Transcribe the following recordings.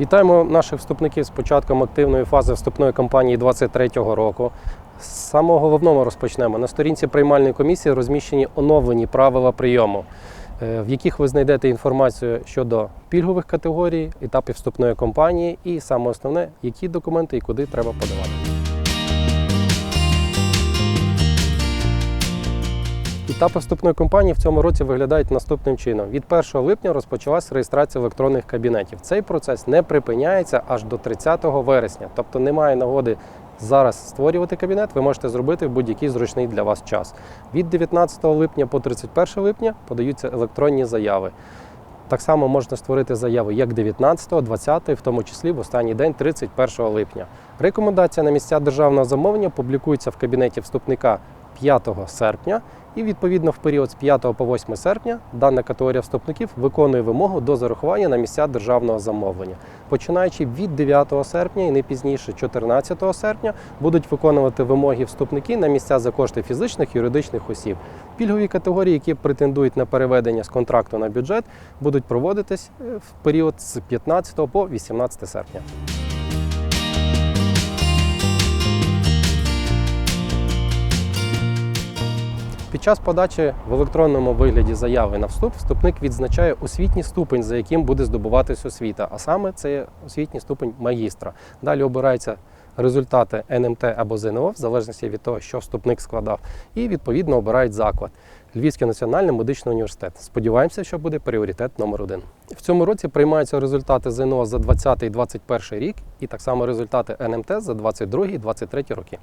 Вітаємо наших вступників з початком активної фази вступної кампанії 2023 року. З самого головного розпочнемо. На сторінці приймальної комісії розміщені оновлені правила прийому, е, в яких ви знайдете інформацію щодо пільгових категорій, етапів вступної кампанії і саме основне, які документи і куди треба подавати. Етапи вступної кампанії в цьому році виглядають наступним чином: від 1 липня розпочалась реєстрація електронних кабінетів. Цей процес не припиняється аж до 30 вересня, тобто немає нагоди зараз створювати кабінет. Ви можете зробити в будь-який зручний для вас час. Від 19 липня по 31 липня подаються електронні заяви. Так само можна створити заяви як 19, 20, в тому числі в останній день 31 липня. Рекомендація на місця державного замовлення публікується в кабінеті вступника 5 серпня, і відповідно в період з 5 по 8 серпня дана категорія вступників виконує вимогу до зарахування на місця державного замовлення. Починаючи від 9 серпня і не пізніше 14 серпня будуть виконувати вимоги вступники на місця за кошти фізичних і юридичних осіб. Пільгові категорії, які претендують на переведення з контракту на бюджет, будуть проводитись е, в період з 15 по 18 серпня. Під час подачі в електронному вигляді заяви на вступ вступник відзначає освітній ступень, за яким буде здобуватись освіта, а саме це освітній ступень магістра. Далі обираються результати НМТ або ЗНО, в залежності від того, що вступник складав, і відповідно обирають заклад. Львівський національний медичний університет. Сподіваємося, що буде пріоритет номер один. В цьому році приймаються результати ЗНО за 20 і 21 рік, і так само результати НМТ за 22 і 23 роки.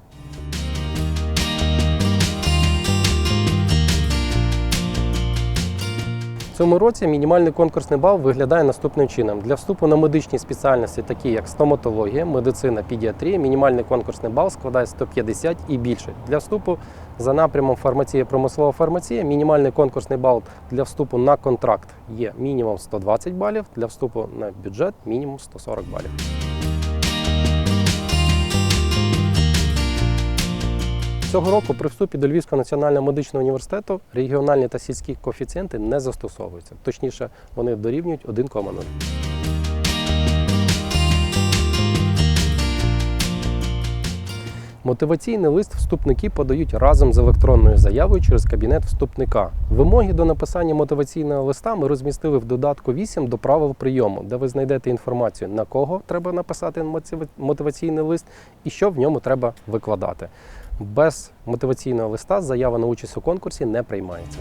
Цьому році мінімальний конкурсний бал виглядає наступним чином. Для вступу на медичні спеціальності, такі як стоматологія, медицина, педіатрія, мінімальний конкурсний бал складає 150 і більше. Для вступу за напрямом фармація, промислова фармація, мінімальний конкурсний бал для вступу на контракт є мінімум 120 балів, для вступу на бюджет мінімум 140 балів. Цього року при вступі до Львівського національного медичного університету регіональні та сільські коефіцієнти не застосовуються. Точніше, вони дорівнюють 1,0. Мотиваційний лист вступники подають разом з електронною заявою через кабінет вступника. Вимоги до написання мотиваційного листа ми розмістили в додатку 8 до правил прийому, де ви знайдете інформацію, на кого треба написати мотива- мотиваційний лист і що в ньому треба викладати. Без мотиваційного листа заява на участь у конкурсі не приймається.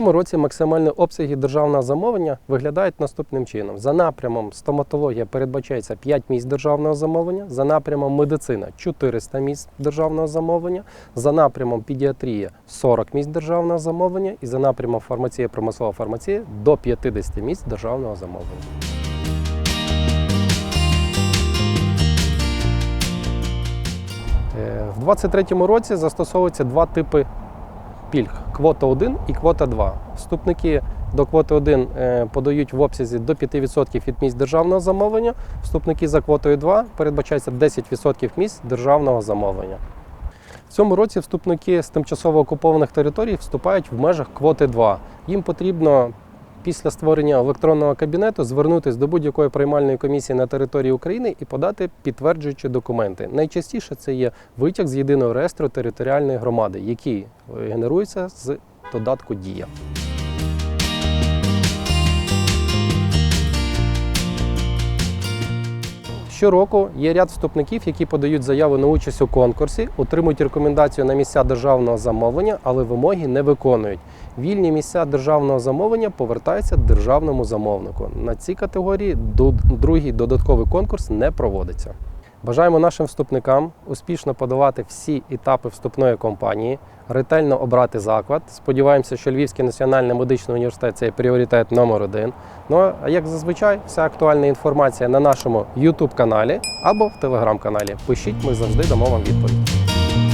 Цьому році максимальні обсяги державного замовлення виглядають наступним чином. За напрямом стоматологія передбачається 5 місць державного замовлення, за напрямом медицина 400 місць державного замовлення, за напрямом педіатрія 40 місць державного замовлення і за напрямом фармація, промислова фармація до 50 місць державного замовлення. Е, В 2023 році застосовуються два типи пільг: квота 1 і квота 2. Вступники до квоти 1 е, подають в обсязі до 5% від місць державного замовлення. Вступники за квотою 2 передбачається 10% місць державного замовлення. В цьому році вступники з тимчасово окупованих територій вступають в межах квоти 2. Їм потрібно після створення електронного кабінету звернутися до будь-якої приймальної комісії на території України і подати підтверджуючі документи. Найчастіше це є витяг з єдиного реєстру територіальної громади, який е, генерується з додатку Дія. Щороку є ряд вступників, які подають заяву на участь у конкурсі, отримують рекомендацію на місця державного замовлення, але вимоги не виконують. Вільні місця державного замовлення повертаються державному замовнику. На ці категорії другий додатковий конкурс не проводиться. Бажаємо нашим вступникам успішно подавати всі етапи вступної кампанії, ретельно обрати заклад. Сподіваємося, що Львівський національний медичний університет це пріоритет номер один. Ну а як зазвичай, вся актуальна інформація на нашому YouTube каналі або в телеграм-каналі. Пишіть, ми завжди дамо вам відповідь.